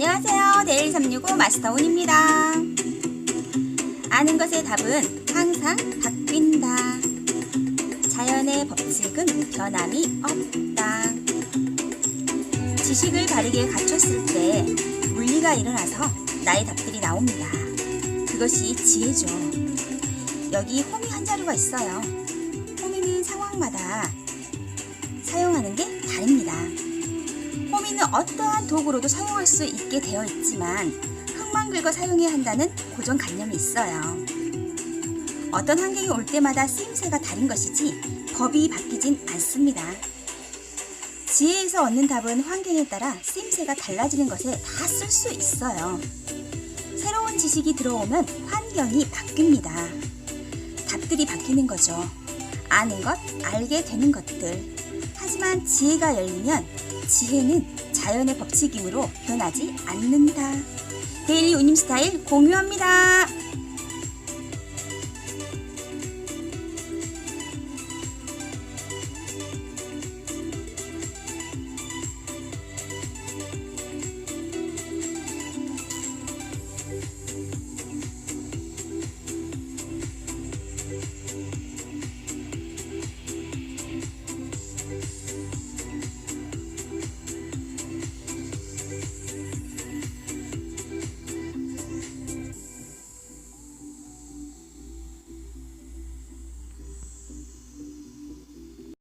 안녕하세요. 데일 365 마스터 운입니다. 아는 것의 답은 항상 바뀐다. 자연의 법칙은 변함이 없다. 지식을 바르게 갖췄을 때 물리가 일어나서 나의 답들이 나옵니다. 그것이 지혜죠. 여기 호미 한 자루가 있어요. 호미는 상황마다 어떠한 도구로도 사용할 수 있게 되어 있지만 흙만 긁어 사용해야 한다는 고정관념이 있어요. 어떤 환경이 올 때마다 쓰임새가 다른 것이지 법이 바뀌진 않습니다. 지혜에서 얻는 답은 환경에 따라 쓰임새가 달라지는 것에 다 쓸 수 있어요. 새로운 지식이 들어오면 환경이 바뀝니다. 답들이 바뀌는 거죠. 아는 것, 알게 되는 것들. 하지만 지혜가 열리면 지혜는 자연의 법칙이므로 변하지 않는다. 데일리 운임 스타일 공유합니다.